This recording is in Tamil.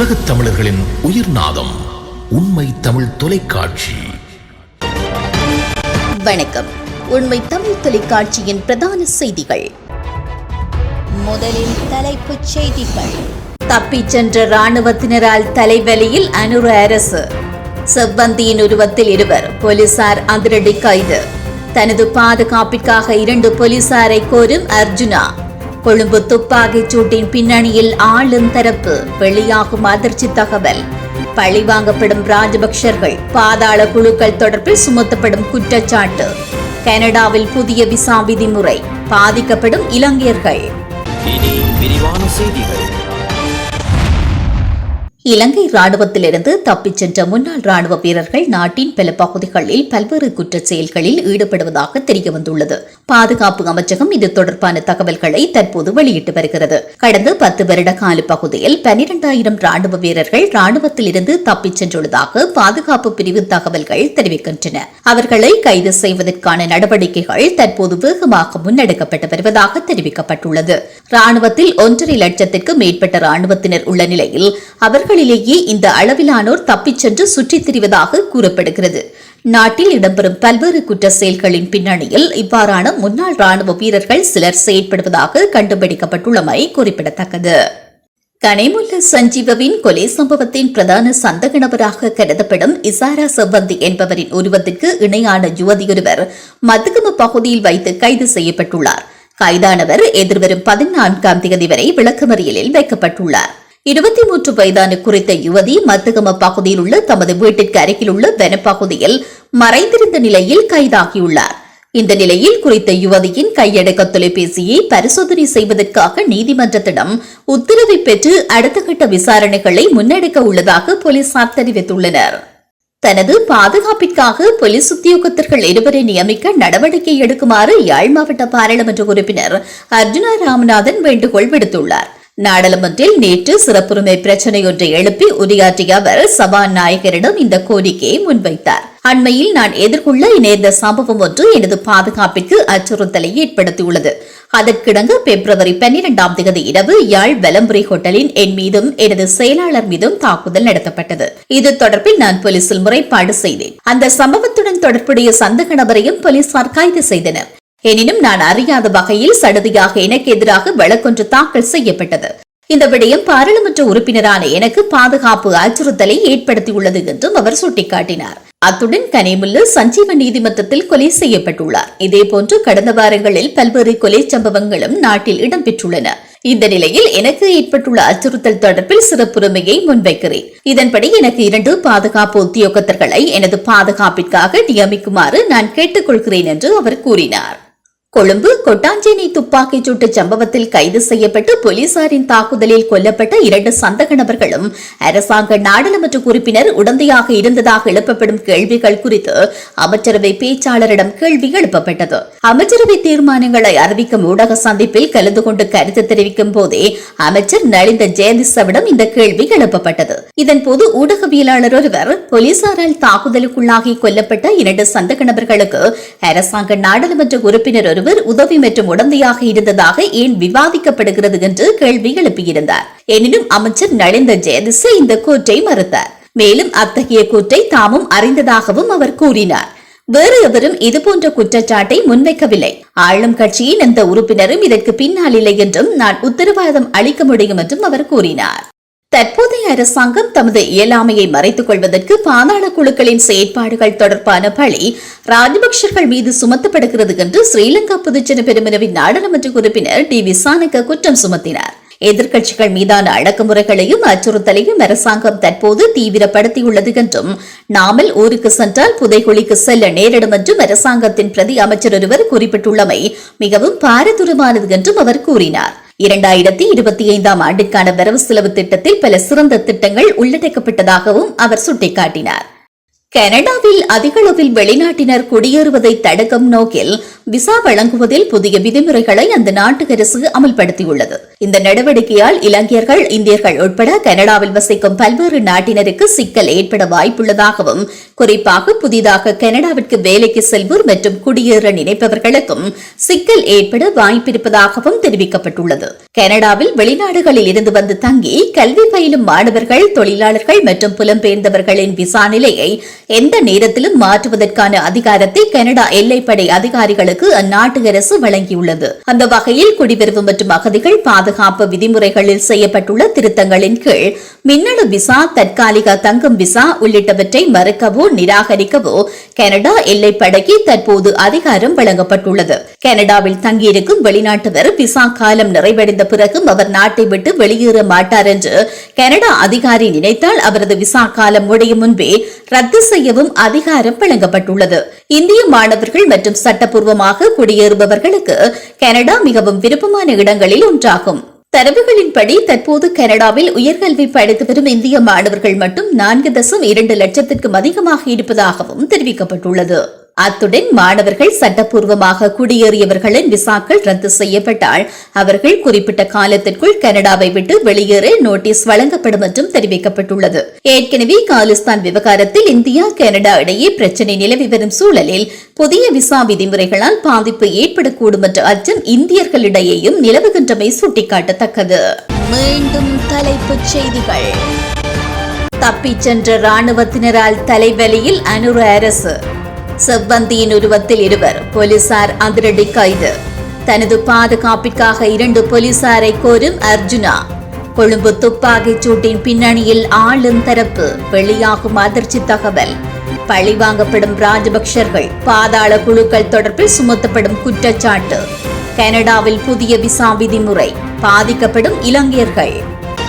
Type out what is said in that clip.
உலகத் தமிழர்களின் உயிர் நாதம் உண்மை தமிழ் தொலைக்காட்சி. வணக்கம். உண்மை தமிழ் தொலைக்காட்சியின் பிரதான செய்திகள். முதலில் தலைப்புச் செய்திகள். தப்பிச் சென்ற ராணுவத்தினரால் தலைவலியில் அனுர அரசு. செவ்வந்தியின் உருவத்தில் இருவர் போலீசார் அதிரடி கைது. தனது பாதுகாப்பிற்காக இரண்டு போலீசாரை கோரும் அர்ஜுனா. கொழும்பு துப்பாக்கிச் சூட்டின் பின்னணியில் ஆளும் தரப்பு வெளியாகும் அதிர்ச்சி தகவல். பழிவாங்கப்படும் ராஜபக்சர்கள் பாதாள குழுக்கள் தொடர்பில் சுமத்தப்படும் குற்றச்சாட்டு. கனடாவில் புதிய விசா விதிமுறை பாதிக்கப்படும் இலங்கையர்கள். செய்திகள். இலங்கை ராணுவத்திலிருந்து தப்பிச் சென்ற முன்னாள் ராணுவ வீரர்கள் நாட்டின் பல பகுதிகளில் பல்வேறு குற்றச் செயல்களில் ஈடுபடுவதாக தெரியவந்துள்ளது. பாதுகாப்பு அமைச்சகம் இது தொடர்பான தகவல்களை தற்போது வெளியிட்டு வருகிறது. கடந்த பத்து வருட கால பகுதியில் பனிரெண்டாயிரம் ராணுவ வீரர்கள் ராணுவத்திலிருந்து தப்பிச் சென்றுள்ளதாக பாதுகாப்பு பிரிவு தகவல்கள் தெரிவிக்கின்றன. அவர்களை கைது செய்வதற்கான நடவடிக்கைகள் தற்போது வேகமாக முன்னெடுக்கப்பட்டு வருவதாக தெரிவிக்கப்பட்டுள்ளது. ராணுவத்தில் ஒன்றரை லட்சத்திற்கும் மேற்பட்ட ராணுவத்தினர் உள்ள நிலையில் அவர்கள் அவர்களிலேயே இந்த அளவிலானோர் தப்பிச் சென்று சுற்றித் திரிவதாக கூறப்படுகிறது. நாட்டில் இடம்பெறும் பல்வேறு குற்ற செயல்களின் பின்னணியில் இவ்வாறான முன்னாள் ராணுவ வீரர்கள் சிலர் செயற்படுவதாக கண்டுபிடிக்கப்பட்டுள்ளமை குறிப்பிடத்தக்கது. கனைமுல்ல சஞ்சீவவின் கொலை சம்பவத்தின் பிரதான சந்தக நபராக கருதப்படும் இசாரா செவ்வந்தி என்பவரின் ஒருவத்திற்கு இணையான யுவதியொருவர் மதுகம பகுதியில் வைத்து கைது செய்யப்பட்டுள்ளார். கைதானவர் எதிர்வரும் பதினான்காம் தேதி வரை விளக்கமறியலில் வைக்கப்பட்டுள்ளார். இருபத்தி மூன்று வயதான குறித்த யுவதி மத்துகம பகுதியில் உள்ள தமது வீட்டிற்கு அருகில் உள்ள வனப்பகுதியில் மறைந்திருந்த நிலையில் கைதாகியுள்ளார். இந்த நிலையில் குறித்த யுவதியின் கையடக்க தொலைபேசியை பரிசோதனை செய்வதற்காக நீதிமன்றத்திடம் உத்தரவை பெற்று அடுத்த கட்ட விசாரணைகளை முன்னெடுக்க உள்ளதாக போலீசார் தெரிவித்துள்ளனர். தனது பாதுகாப்பிற்காக போலீஸ் உத்தியோகத்தர்கள் இருவரை நியமிக்க நடவடிக்கை எடுக்குமாறு யாழ் மாவட்ட பாராளுமன்ற உறுப்பினர் அர்ஜுனா ராமநாதன் வேண்டுகோள் விடுத்துள்ளார். நாடாளுமன்றில் நேற்று சிறப்புரிமை பிரச்சனை ஒன்றை எழுப்பி உரையாற்றிய அவர் சபாநாயகரிடம் இந்த கோரிக்கையை முன்வைத்தார். அண்மையில் நான் எதிர்கொள்ள நேர்ந்த சம்பவம் ஒன்று எனது பாதுகாப்பிற்கு அச்சுறுத்தலை ஏற்படுத்தியுள்ளது. அதற்கிடங்க பிப்ரவரி பன்னிரெண்டாம் தேதி இரவு யாழ் வெலம்புரி ஹோட்டலின் என் மீதும் எனது செயலாளர் மீதும் தாக்குதல் நடத்தப்பட்டது. இது தொடர்பில் நான் போலீசில் முறைப்பாடு செய்தேன். அந்த சம்பவத்துடன் தொடர்புடைய சந்தக நபரையும் போலீசார் கைது செய்தனர். எனினும் நான் அறியாத வகையில் சடுதியாக எனக்கு எதிராக வழக்கொன்று தாக்கல் செய்யப்பட்டது. இந்த விடயம் பாராளுமன்ற உறுப்பினரான எனக்கு பாதுகாப்பு அச்சுறுத்தலை ஏற்படுத்தியுள்ளது என்றும் அவர் சுட்டிக்காட்டினார். அத்துடன் கனிமுல்லு சஞ்சீவ நீதிமன்றத்தில் கொலை செய்யப்பட்டுள்ளார். இதேபோன்று கடந்த வாரங்களில் பல்வேறு கொலை சம்பவங்களும் நாட்டில் இடம்பெற்றுள்ளன. இந்த நிலையில் எனக்கு ஏற்பட்டுள்ள அச்சுறுத்தல் தொடர்பில் சிறப்புரிமையை முன்வைக்கிறேன். இதன்படி எனக்கு இரண்டு பாதுகாப்பு உத்தியோகத்தர்களை எனது பாதுகாப்பிற்காக நியமிக்குமாறு நான் கேட்டுக்கொள்கிறேன் என்று அவர் கூறினார். கொழும்பு கொட்டாஞ்சேனை துப்பாக்கிச் சூட்டு சம்பவத்தில் கைது செய்யப்பட்டு போலீசாரின் தாக்குதலில் கொல்லப்பட்ட இரண்டு சந்தக நபர்களும் அரசாங்க நாடாளுமன்ற உறுப்பினர் உடந்தையாக இருந்ததாக எழுப்பப்படும் கேள்விகள் குறித்து அமைச்சரவை பேச்சாளரிடம் கேள்வி எழுப்பப்பட்டது. அமைச்சரவை தீர்மானங்களை அறிவிக்கும் ஊடக சந்திப்பில் கலந்து கொண்டு கருத்து தெரிவிக்கும் போதே அமைச்சர் நலிந்த ஜெயதிசவிடம் இந்த கேள்வி எழுப்பப்பட்டது. இதன்போது ஊடகவியலாளர் ஒருவர் போலீசாரால் தாக்குதலுக்குள்ளாகி கொல்லப்பட்ட இரண்டு சந்தக நபர்களுக்கு அரசாங்க நாடாளுமன்ற உறுப்பினர் ஒருவர் உதவி மற்றும் உடந்தையாக இருந்ததாக ஏன் விவாதிக்கப்படுகிறது என்று கேள்வி எழுப்பியிருந்தார். எனினும் அமைச்சர் நலிந்த ஜெயதிச இந்த கூற்றை மறுத்தார். மேலும் அத்தகைய கூற்றை தாமும் அறிந்ததாகவும் அவர் கூறினார். வேறு எவரும் இதுபோன்ற குற்றச்சாட்டை முன்வைக்கவில்லை. ஆளும் கட்சியின் எந்த உறுப்பினரும் இதற்கு பின்னால் இல்லை என்றும் நான் உத்தரவாதம் அளிக்க முடியும் என்றும் அவர் கூறினார். தற்போதைய அரசாங்கம் தமது இயலாமையை மறைத்துக் கொள்வதற்கு பாதாள குழுக்களின் செயற்பாடுகள் தொடர்பான பழி ராஜபக்சர்கள் மீது சுமத்தப்படுகிறது என்று ஸ்ரீலங்கா பொதுஜன பெருமனவின் நாடாளுமன்ற உறுப்பினர் டி விசானக குற்றம் சுமத்தினார். எதிர்க்கட்சிகள் மீதான அடக்குமுறைகளையும் அச்சுறுத்தலையும் அரசாங்கம் தற்போது தீவிரப்படுத்தியுள்ளது என்றும் நாமல் ஊருக்கு சென்றால் புதைகுழிக்கு செல்ல நேரிடும் என்றும் அரசாங்கத்தின் பிரதி அமைச்சர் ஒருவர் குறிப்பிட்டுள்ளமை மிகவும் பாரதூரமானது என்றும் அவர் கூறினார். இரண்டாயிரத்தி இருபத்தி ஐந்தாம் ஆண்டுக்கான வரவு செலவு திட்டத்தில் பல சிறந்த திட்டங்கள் உள்ளடக்கப்பட்டதாகவும் அவர் சுட்டிக்காட்டினார். கனடாவில் அதிகளவில் வெளிநாட்டினர் குடியேறுவதை தடுக்கும் நோக்கில் விசா வழங்குவதில் புதிய விதிமுறைகளை அந்த நாட்டு அரசு அமல்படுத்தியுள்ளது. இந்த நடவடிக்கையால் இலங்கையர்கள் இந்தியர்கள் உட்பட கனடாவில் வசிக்கும் பல்வேறு நாட்டினருக்கு சிக்கல் ஏற்பட வாய்ப்புள்ளதாகவும் குறிப்பாக புதிதாக கனடாவிற்கு வேலைக்கு செல்வோர் மற்றும் குடியேற நினைப்பவர்களுக்கும் சிக்கல் ஏற்பட வாய்ப்பிருப்பதாகவும் தெரிவிக்கப்பட்டுள்ளது. கனடாவில் வெளிநாடுகளில் இருந்து வந்து தங்கி கல்வி பயிலும் மாணவர்கள் தொழிலாளர்கள் மற்றும் புலம்பெயர்ந்தவர்களின் விசா நிலையை எந்த நேரத்திலும் மாற்றுவதற்கான அதிகாரத்தை கனடா எல்லைப்படை அதிகாரிகளுக்கு அந்நாட்டு அரசு வழங்கியுள்ளது. அந்த வகையில் குடிவரவு மற்றும் அகதிகள் பாதுகாப்பு விதிமுறைகளில் செய்யப்பட்டுள்ள திருத்தங்களின் கீழ் மின்னணு விசா தற்காலிக தங்கும் விசா உள்ளிட்டவற்றை மறுக்கவோ நிராகரிக்கவோ கனடா எல்லைப்படைக்கு தற்போது அதிகாரம் வழங்கப்பட்டுள்ளது. கனடாவில் தங்கியிருக்கும் வெளிநாட்டவர் விசா காலம் நிறைவடைந்த பிறகும் அவர் நாட்டை விட்டு வெளியேற மாட்டார் என்று கனடா அதிகாரி நினைத்தால் அவரது விசா காலம் முடியும் முன்பே ரத்து செய்யவும் அதிகாரம் வழங்கப்பட்டுள்ளது. இந்திய மாணவர்கள் மற்றும் சட்டப்பூர்வமான சட்டப்பூர்வமாக குடியேறுபவர்களுக்கு கனடா மிகவும் விருப்பமான இடங்களில் ஒன்றாகும். தரவுகளின்படி தற்போது கனடாவில் உயர்கல்வி படித்து வரும் இந்திய மாணவர்கள் மட்டும் நான்கு தசம் இரண்டு லட்சத்திற்கும் அதிகமாக இருப்பதாகவும் தெரிவிக்கப்பட்டுள்ளது. அத்துடன் மாணவர்கள் சட்டப்பூர்வமாக குடியேறியவர்களின் விசாக்கள் ரத்து செய்யப்பட்டால் அவர்கள் குறிப்பிட்ட காலத்திற்குள் கனடாவை விட்டு வெளியேற நோட்டீஸ் வழங்கப்படும் என்றும் தெரிவிக்கப்பட்டுள்ளது. ஏற்கனவே காலிஸ்தான் விவகாரத்தில் இந்தியா கனடா இடையே பிரச்சினை நிலவி வரும் சூழலில் புதிய விசா விதிமுறைகளால் பாதிப்பு ஏற்படக்கூடும் என்ற அச்சம் இந்தியர்களிடையேயும் நிலவுகின்றமை சுட்டிக்காட்டத்தக்கது. மீண்டும் தலைப்புச் செய்திகள். தப்பிச் சென்ற ராணுவத்தினரால் தலைவலியில் அனுர அரசு. செவ்வந்தியின் உருவத்தில் இருவர் போலீசார் அதிரடி கைது. தனது பாதுகாப்பிற்காக இரண்டு போலீசாரை கோரும் அர்ஜுனா. கொழும்பு துப்பாக்கிச் சூட்டின் பின்னணியில் ஆளும் தரப்பு வெளியாகும் அதிர்ச்சி தகவல். பழிவாங்கப்படும் ராஜபக்சர்கள் பாதாள குழுக்கள் தொடர்பில் சுமத்தப்படும் குற்றச்சாட்டு. கனடாவில் புதிய விசா விதிமுறை பாதிக்கப்படும் இலங்கையர்கள்.